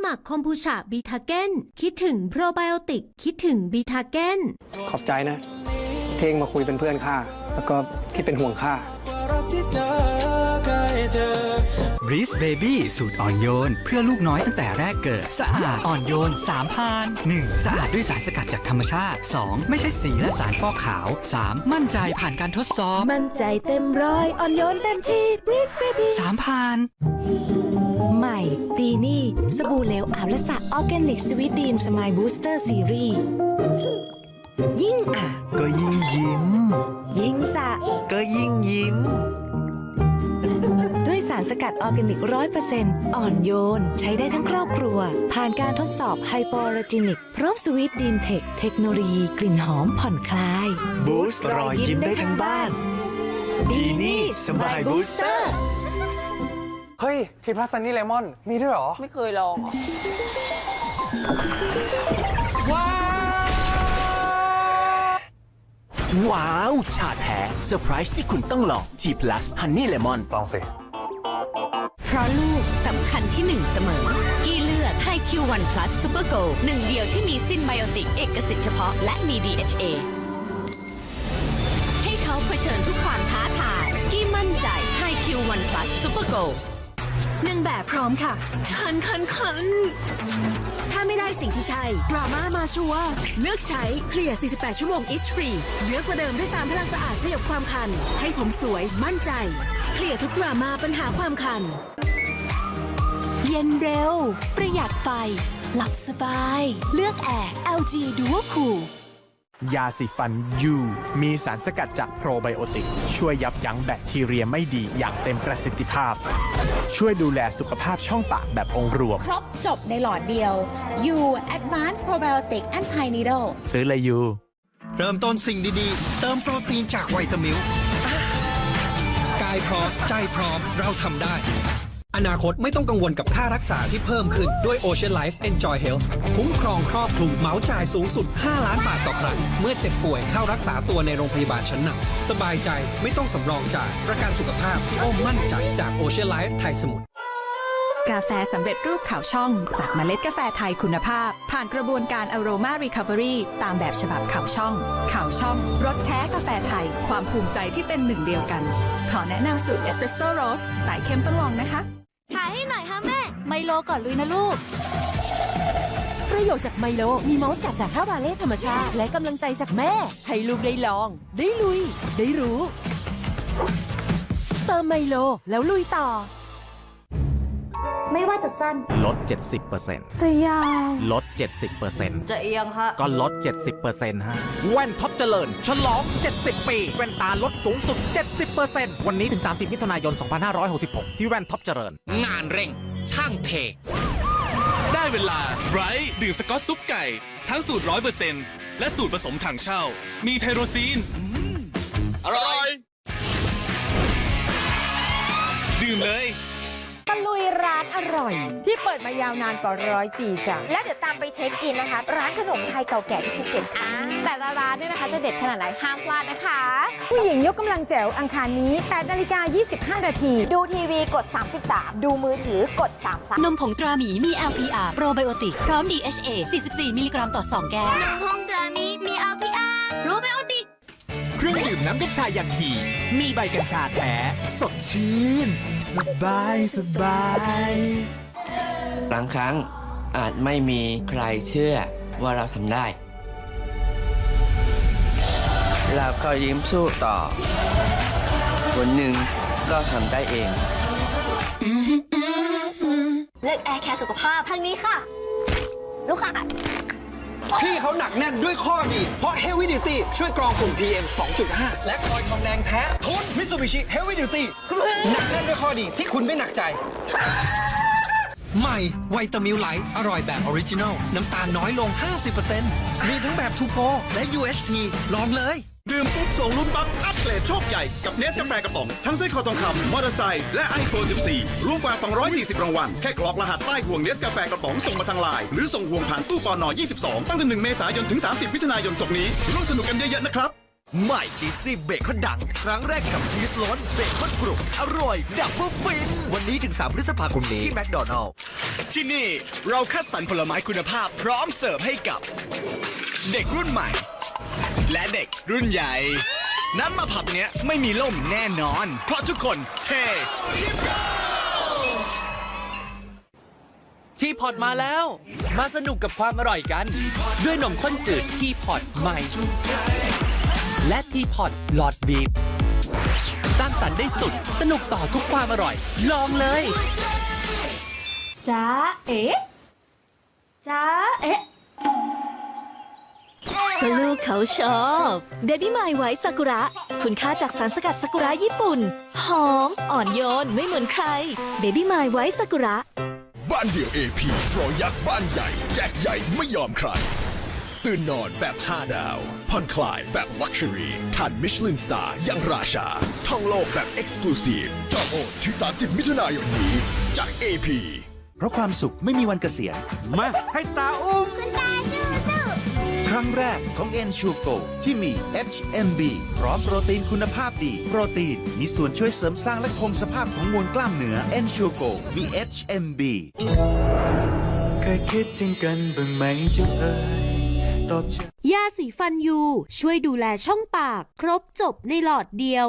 หมักคอมพูชาบีทาเกนคิดถึงโปรไบโอติก คิดถึงบีทาเกนขอบใจนะ เท่งมาคุยเป็นเพื่อนข้าแล้วก็คิดเป็นห่วงข้าบริสเบบี้สูตรอ่อนโยน เพื่อลูกน้อยตั้งแต่แรกเกิด สะอาดอ่อนโยน3พาน1สะอาดด้วยสารสกัดจากธรรมชาติ 2 ไม่ใช่สีและสารฟอกขาว 3 มั่นใจผ่านการทดสอบ มั่นใจเต็มร้อยอ่อนโยนเต็มที่ Breeze Baby 3พานให ม่ ดีนี่ สบู่เหลวอาบและสระออร์แกนิกสวีทดีมสมายบูสเตอร์ซีรีส์ยิ่งอาบก็ยิ่งยิ้ม ยิ่งสระก็ยิ่งยิ้ม ด้วยสารสกัดออร์แกนิกร้อยเปอร์เซ็นต์อ่อนโยน ใช้ได้ทั้งครอบครัว ผ่านการทดสอบไฮโปอ l จินิก พร้อมสวีทดีนเทค เทคโนโลยีกลิ่นหอมผ่อนคลาย บูสต์รอยยิ้มได้ทั้งบ้าน ดีนี่สบายบูสเตอร์ เฮ้ย ทีพลัสซันนี่เลมอน มีด้วยเหรอ ไม่เคยลองเหรอว้าว ชาแท้เซอร์ไพรส์ที่คุณต้องลอง T plus Honey Lemon ลองสิ เพราะลูกสำคัญที่หนึ่งเสมอ กี้เลือกให้ Q1 Plus Super Go หนึ่งเดียวที่มีซินไบโอติกเอกสิทธิ์เฉพาะและมี DHA ให้เขาเผชิญทุกความท้าทาย กี้มั่นใจให้ Q1 Plus Super Go หนึ่งแบบพร้อมค่ะ คันคันคันถ้าไม่ได้สิ่งที่ใช่ ดราม่ามาชัวร์เลือกใช้เคลียร์ 48 ชั่วโมง itch free เลือกกว่าเดิมด้วยสารพลังสะอาดสยบความคัน ให้ผมสวยมั่นใจ เคลียร์ทุกดราม่าปัญหาความคัน เย็นเร็ว ประหยัดไฟ หลับสบาย เลือกแอร์ LG Duo Cool ยาสีฟันยูมีสารสกัดจากโปรไบโอติก ช่วยยับยั้งแบคทีเรียไม่ดีอย่างเต็มประสิทธิภาพ ช่วยดูแลสุขภาพช่องปากแบบองค์รวม ครบจบในหลอดเดียว U Advanced Probiotic and Pine Needle ซื้อเลยยูเริ่มต้นสิ่งดีๆ เติมโปรตีนจากไวตามิลกายพร้อมใจพร้อมเราทำได้ อนาคตไม่ต้องกังวลกับค่ารักษาที่เพิ่มขึ้นด้วย Ocean Life Enjoy Health คุ้มครองครอบคลุมเหมาจ่ายสูงสุด 5 ล้านบาทต่อครั้ง เมื่อเจ็บป่วยเข้ารักษาตัวในโรงพยาบาลชั้นนำสบายใจไม่ต้องสำรองจ่ายประกันสุขภาพที่โอ้มั่นใจจาก Ocean Life ไทยสมุทรกาแฟสำเร็จรูปขาวช่อง จากเมล็ดกาแฟไทยคุณภาพ ผ่านกระบวนการ Aroma Recovery ตามแบบฉบับขาวช่องขาวช่องรสแท้กาแฟไทย ความภูมิใจที่เป็นหนึ่งเดียวกัน ขอแนะนำสูตรเอสเปรสโซ่โรสสายเข้มต้องลองนะคะ ห้หน่อยค่ะแม่ ไมโลก่อนเลยนะลูก ประโยชน์จากไมโล มีมอสกัดจากข้าวบาเล่ธรรมชาติ และกำลังใจจากแม่ ให้ลูกได้ลอง ได้ลุย ได้รู้ เติมไมโลแล้วลุยต่อ ไม่ว่าจะสั้น ลด 70%จะยาว ลด 70%จะเอียงฮะ ก็ลด 70%ฮะ แว่นท็อปเจริญ ฉลอง 70 ปี แว่นตาลดสูงสุด 70%วันนี้ถึง 30 มิถุนายน 2566 ที่แว่นท็อปเจริญ งานเร่ง ช่างเท ได้เวลาไบรท์ดื่มสกอตซุปไก่ ทั้งสูตรร้อยเปอร์เซ็นต์และสูตรผสมถังเช่า มีไทโรซีนอืมอร่อย ดื่มเลยตะลุยร้าน อร่อย ที่เปิดมายาวนานกว่าร้อยปีจ้ะ และเดี๋ยวตามไปเช็คอินนะคะ ร้านขนมไทยเก่าแก่ที่ภูเก็ตค่ะ แต่ละร้านเนี่ยนะคะจะเด็ดขนาดไหนห้ามพลาดนะคะ ผู้หญิงยกกำลังแจ๋วอังคารนี้8นาฬิกา25 นาที ดูทีวีกด 33 ดูมือถือกด3พลัสนมผงตราหมีมี LPR โปรไบโอติกพร้อม DHA 44 มิลลิกรัมต่อ 2 แก้วห้องตรานี้มี LPR รู้ไหมโอติ เครื่องดื่มน้ำกัญชายันฮีมีใบกัญชาแท้ สดชื่น สบายสบายบางครั้งอาจไม่มีใครเชื่อว่าเราทำได้ เราก็ยิ้มสู้ต่อคนหนึ่งก็ทำได้เอง เลือกแอร์แคร์สุขภาพทางนี้ค่ะ ลูกค้า พี่เขาหนักแน่นด้วยข้อดีเพราะ Heavy Duty ช่วยกรองฝุ่น PM 2.5 และคอยทองแดงแท้ทน Mitsubishi Heavy Duty หนักแน่นด้วยข้อดีที่คุณไม่หนักใจ ใหม่ไวตามิลไลท์อร่อยแบบออริจินอลน้ำตาลน้อยลง 50%มีทั้งแบบทูโกและ UHT ลองเลย ดื่มปุ๊บส่งลุ้นปั๊บอัปเกรดโชคใหญ่ กับเนสกาแฟกระป๋อง ทั้งเส้นคอทองคำมอเตอร์ไซค์และ iPhone 14 รวมกว่า 240 รางวัล แค่กรอกรหัสใต้ห่วงเนสกาแฟกระป๋องส่งมาทางไลน์หรือส่งห่วงผ่านตู้ปอนอ22 ตั้งแต่ 1 เมษายนถึง 30 มิถุนายนศกนี้ร่วมสนุกกันเยอะๆนะครับ ใหม่ชีสซี่เบคอนดัง ครั้งแรกกับชีสล้นเบคอนกรุบอร่อย ดับเบิลฟิน วันนี้ถึง 3 พฤษภาคมนี้ ที่แมคโดนัลล์ที่นี่เราคัดสรรผลไม้คุณภาพพร้อมเสิร์ฟให้กับ เด็กรุ่นใหม่ และเด็กรุ่นใหญ่ น้ำมาผับเนี้ยไม่มีล่มแน่นอน เพราะทุกคนเททีพอตมาแล้ว มาสนุกกับความอร่อยกัน ด้วยนมข้นจืดทีพอตใหม่ และทีพอตหลอดบีบสร้างสรรค์ได้สุด สนุกต่อทุกความอร่อย ลองเลยจ้าเอ๊ะจ้าเอ๊ะก็ลูกเขาชอบเดดี้มายไว้ซากุระ คุณค่าจากสารสกัดซากุระญี่ปุ่น หอม อ่อนโยน ไม่เหมือนใครเบบี้มายไว้ซากุระ บ้านเดี่ยว AP โปรยักษ์บ้านใหญ่ แจกใหญ่ไม่ยอมใคร ตื่นนอนแบบ 5 ดาวผ่อนคลายแบบลักชัวรี่ทานมิชลินสตาร์ยังราชา ท่องโลกแบบเอ็กซ์คลูซีฟจองโอนถึง30 มิถุนายนนี้ จาก AP เพราะความสุขไม่มีวันเกษียณมา ให้ตาอุ้มครั้งแรกของ n s u g o ที่มี HMB พร้อมโปรตีนคุณภาพดี โปรตีนมีส่วนช่วยเสริมสร้างและคงสภาพของมวลกล้ามเนื้อ n s u g o มี HMB เคยคิดถึงกันบ้างไหมจุเอ๋ย ตอบยาสีฟันยู ช่วยดูแลช่องปาก ครบจบในหลอดเดียว